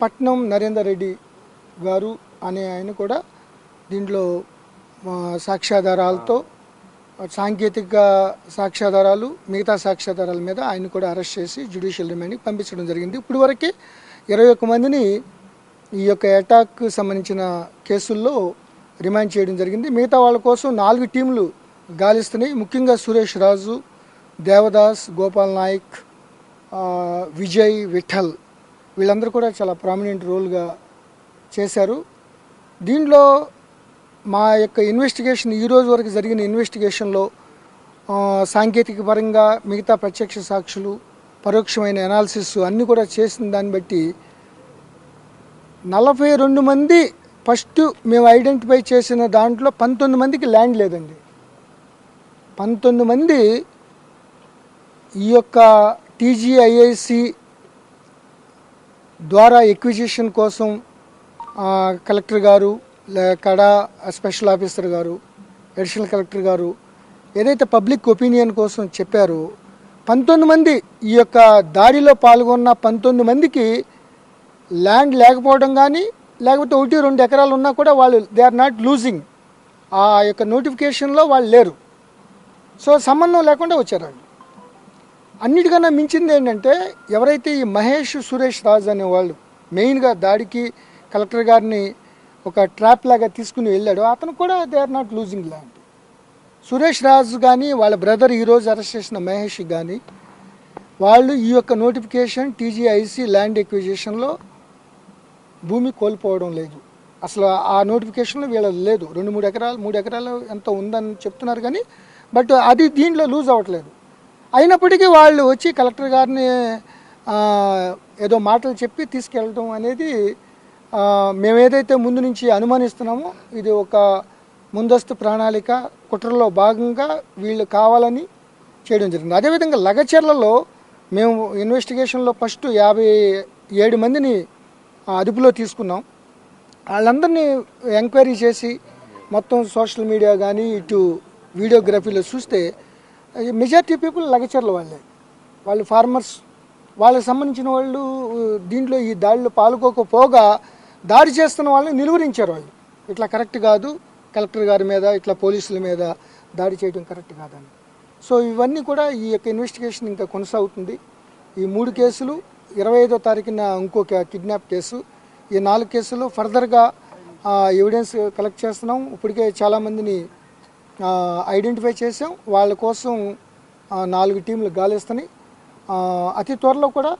పట్నం నరేందర్ రెడ్డి గారు అనే ఆయన కూడా దీంట్లో సాక్ష్యాధారాలతో సాంకేతిక సాక్ష్యాధారాలు మిగతా సాక్ష్యాధారాల మీద ఆయన కూడా అరెస్ట్ చేసి జ్యుడిషియల్ రిమాండ్కి పంపించడం జరిగింది. ఇప్పుడు వరకే ఇరవై ఒక్క మందిని ఈ యొక్క అటాక్ సంబంధించిన కేసుల్లో రిమాండ్ చేయడం జరిగింది. మిగతా వాళ్ళ కోసం నాలుగు టీంలు గాలిస్తున్నాయి. ముఖ్యంగా సురేష్ రాజు దేవదాస్ గోపాల్ నాయక్ విజయ్ విఠల్ వీళ్ళందరూ కూడా చాలా ప్రామినెంట్ రోల్గా చేశారు. దీంట్లో మా యొక్క ఇన్వెస్టిగేషన్ ఈ రోజు వరకు జరిగిన ఇన్వెస్టిగేషన్లో సాంకేతిక పరంగా మిగతా ప్రత్యక్ష సాక్షులు పరోక్షమైన అనాలిసిస్ అన్నీ కూడా చేసిన దాన్ని బట్టి నలభై రెండు మంది ఫస్ట్ మేము ఐడెంటిఫై చేసిన దాంట్లో పంతొమ్మిది మందికి ల్యాండ్ లేదండి. పంతొమ్మిది మంది ఈ యొక్క టీజీఐఐసి ద్వారా ఎక్విజిషన్ కోసం కలెక్టర్ గారు లే- కడా స్పెషల్ ఆఫీసర్ గారు అడిషనల్ కలెక్టర్ గారు ఏదైతే పబ్లిక్ ఒపీనియన్ కోసం చెప్పారో పంతొమ్మిది మంది ఈ యొక్క దాడిలో పాల్గొన్న పంతొమ్మిది మందికి ల్యాండ్ లేకపోవడం కానీ లేకపోతే ఒకటి రెండు ఎకరాలు ఉన్నా కూడా వాళ్ళు దే ఆర్ నాట్ లూజింగ్ ఆ యొక్క నోటిఫికేషన్లో వాళ్ళు లేరు. సో సంబంధం లేకుండా వచ్చారు అన్నిటికన్నా మించింది ఏంటంటే ఎవరైతే ఈ మహేష్ సురేష్ రాజ్ అనే వాళ్ళు మెయిన్గా దాడికి కలెక్టర్ గారిని ఒక ట్రాప్ లాగా తీసుకుని వెళ్ళాడు అతను కూడా they are not losing land. Suresh Raj కానీ వాళ్ళ బ్రదర్ ఈరోజు అరెస్ట్ చేసిన మహేష్ కానీ వాళ్ళు ఈ యొక్క నోటిఫికేషన్ టీజీఐసి ల్యాండ్ ఎక్విజిషన్లో భూమి కోల్పోవడం లేదు. అసలు ఆ నోటిఫికేషన్లో వీళ్ళ లేదు. రెండు మూడు ఎకరాలు మూడు ఎకరాలు ఎంత ఉందని చెప్తున్నారు కానీ బట్ అది దీంట్లో లూజ్ అవ్వట్లేదు. అయినప్పటికీ వాళ్ళు వచ్చి కలెక్టర్ గారిని ఏదో మాటలు చెప్పి తీసుకెళ్ళడం అనేది మేమేదైతే మేము ఏదైతే ముందు నుంచి అనుమానిస్తున్నామో ఇది ఒక ముందస్తు ప్రణాళిక కుట్రలో భాగంగా వీళ్ళు కావాలని చేయడం జరిగింది. అదేవిధంగా లగచర్లలో మేము ఇన్వెస్టిగేషన్లో ఫస్ట్ యాభై ఏడు మందిని అదుపులో తీసుకున్నాం. వాళ్ళందరినీ ఎంక్వైరీ చేసి మొత్తం సోషల్ మీడియా కానీ ఇటు వీడియోగ్రఫీలో చూస్తే మెజార్టీ పీపుల్ లగచర్ల వాళ్ళే. వాళ్ళు ఫార్మర్స్ వాళ్ళకి సంబంధించిన వాళ్ళు దీంట్లో ఈ దాడిలో పాల్గొకపోగా దాడి చేస్తున్న వాళ్ళని నిలువరించారు వాళ్ళు. ఇట్లా కరెక్ట్ కాదు. కలెక్టర్ గారి మీద ఇట్లా పోలీసుల మీద దాడి చేయడం కరెక్ట్ కాదని. సో ఇవన్నీ కూడా ఈ యొక్క ఇన్వెస్టిగేషన్ ఇంకా కొనసాగుతుంది. ఈ మూడు కేసులు ఇరవై ఐదో తారీఖున ఇంకొక కిడ్నాప్ కేసు. ఈ నాలుగు కేసులు ఫర్దర్గా ఎవిడెన్స్ కలెక్ట్ చేస్తున్నాం. ఇప్పటికే చాలామందిని ఐడెంటిఫై చేసాం వాళ్ళ కోసం నాలుగు టీంలు గాలిస్తున్నాయి. అతి త్వరలో కూడా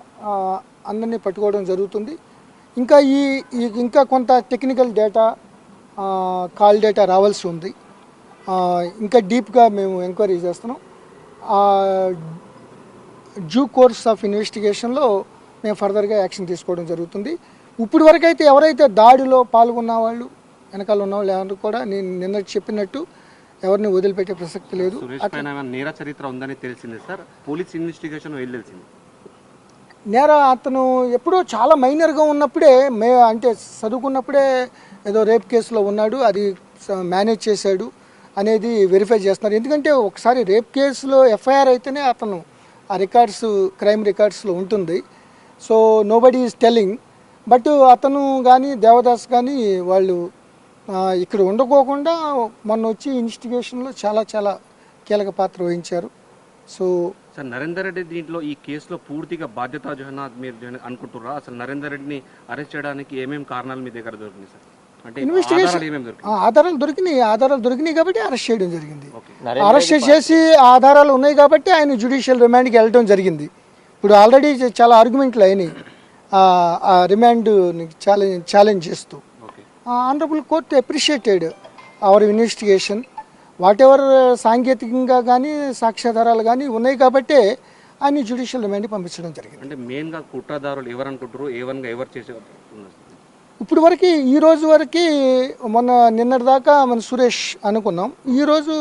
అందరినీ పట్టుకోవడం జరుగుతుంది. ఇంకా ఈ ఇంకా కొంత టెక్నికల్ డేటా కాల్ డేటా రావాల్సి ఉంది. ఇంకా డీప్గా మేము ఎంక్వైరీ చేస్తున్నాం. జూ కోర్స్ ఆఫ్ ఇన్వెస్టిగేషన్లో మేము ఫర్దర్గా యాక్షన్ తీసుకోవడం జరుగుతుంది. ఇప్పుడు వరకైతే ఎవరైతే దాడిలో పాల్గొన్న వాళ్ళు వెనకాల ఉన్న వాళ్ళు ఎవరు కూడా నేను నిన్న చెప్పినట్టు ఎవరిని వదిలిపెట్టే ప్రసక్తి లేదు. నేర చరిత్ర ఉందని తెలిసింది సార్? పోలీస్ ఇన్వెస్టిగేషన్ వెళ్ళాల్సింది నేర అతను ఎప్పుడో చాలా మైనర్గా ఉన్నప్పుడే మే అంటే చదువుకున్నప్పుడే ఏదో రేప్ కేసులో ఉన్నాడు అది మేనేజ్ చేశాడు అనేది వెరిఫై చేస్తున్నారు. ఎందుకంటే ఒకసారి రేప్ కేసులో ఎఫ్ఐఆర్ అయితేనే అతను ఆ రికార్డ్స్ క్రైమ్ రికార్డ్స్లో ఉంటుంది. So nobody is telling but అతను కానీ దేవదాస్ కానీ వాళ్ళు ఇక్కడ ఉండకోకుండా మొన్న వచ్చి ఇన్వెస్టిగేషన్లో చాలా చాలా కీలక పాత్ర వహించారు. సో సార్ నరేందర్ రెడ్డి దీంట్లో ఈ కేసులో పూర్తిగా బాధ్యత జహనా మీరు అనుకుంటున్నారా? అసలు నరేందర్ రెడ్డిని అరెస్ట్ చేయడానికి ఏమేమి కారణాలు మీ దగ్గర దొరికినాయి సార్? అంటే ఇన్వెస్టిగేషన్ ఆధారాలు దొరికినాయి ఆ, ఆధారాలు దొరికినాయి. కాబట్టి అరెస్ట్ చేయడం జరిగింది. అరెస్ట్ చేసి ఆధారాలు ఉన్నాయి కాబట్టి ఆయన జ్యుడిషియల్ రిమాండ్కి వెళ్ళడం జరిగింది. ఇప్పుడు ఆల్రెడీ చాలా ఆర్గ్యుమెంట్లు అయినాయి. రిమాండ్ ఛాలెంజ్ ఛాలెంజ్ చేస్తూ. Honourable court appreciated our investigation whatever సాంకేతికంగా కానీ సాక్ష్యాధారాలు కానీ ఉన్నాయి కాబట్టే ఆయన జ్యుడిషియల్ రిమాండ్కి పంపించడం జరిగింది. అంటే మెయిన్గా కుట్రదారులు ఎవరు అనుకుంటారు ఏ వన్గా ఎవరు చేసే ఉన్నారు? ఇప్పుడు వరకు ఈ రోజు వరకు మొన్న నిన్నటి దాకా మన సురేష్ అనుకున్నాం. ఈ రోజు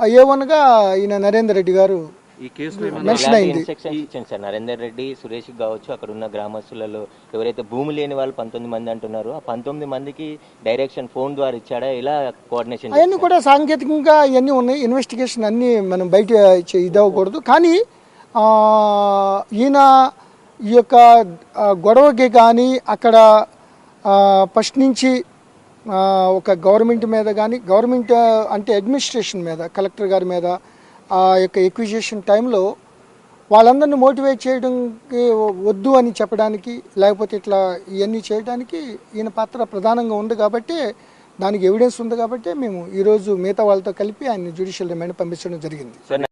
ఏ వన్గా ఈయన నరేందర్ రెడ్డి గారు ఈ కేసులో ఏమైనా మెన్షన్ అయింది. ఇన్స్ట్రక్షన్స్ ఇచ్చాను సార్. నరేందర్ రెడ్డి సురేష్ కావచ్చు అక్కడ ఉన్న గ్రామస్తులలో ఎవరైతే భూమి లేని వాళ్ళు పంతొమ్మిది మంది అంటున్నారో ఆ పంతొమ్మిది మందికి డైరెక్షన్ ఫోన్ ద్వారా ఇచ్చాడా? ఇలా కోఆర్డినేషన్ అవన్నీ కూడా సాంకేతికంగా ఇవన్నీ ఉన్నాయి. ఇన్వెస్టిగేషన్ అన్నీ మనం బయట చే- ఇది అవ్వకూడదు కానీ ఈయన ఈ యొక్క గొడవకి కానీ అక్కడ ఫస్ట్ నుంచి ఒక గవర్నమెంట్ మీద కానీ గవర్నమెంట్ అంటే అడ్మినిస్ట్రేషన్ మీద కలెక్టర్ గారి మీద ఆ యొక్క ఎక్విజేషన్ టైంలో వాళ్ళందరిని మోటివేట్ చేయడానికి వద్దు అని చెప్పడానికి లేకపోతే ఇట్లా ఇవన్నీ చేయడానికి ఈయన పాత్ర ప్రధానంగా ఉంది కాబట్టి దానికి ఎవిడెన్స్ ఉంది కాబట్టి మేము ఈరోజు మిగతా వాళ్ళతో కలిపి ఆయన జ్యుడిషియల్ రిమాండ్ పంపించడం జరిగింది.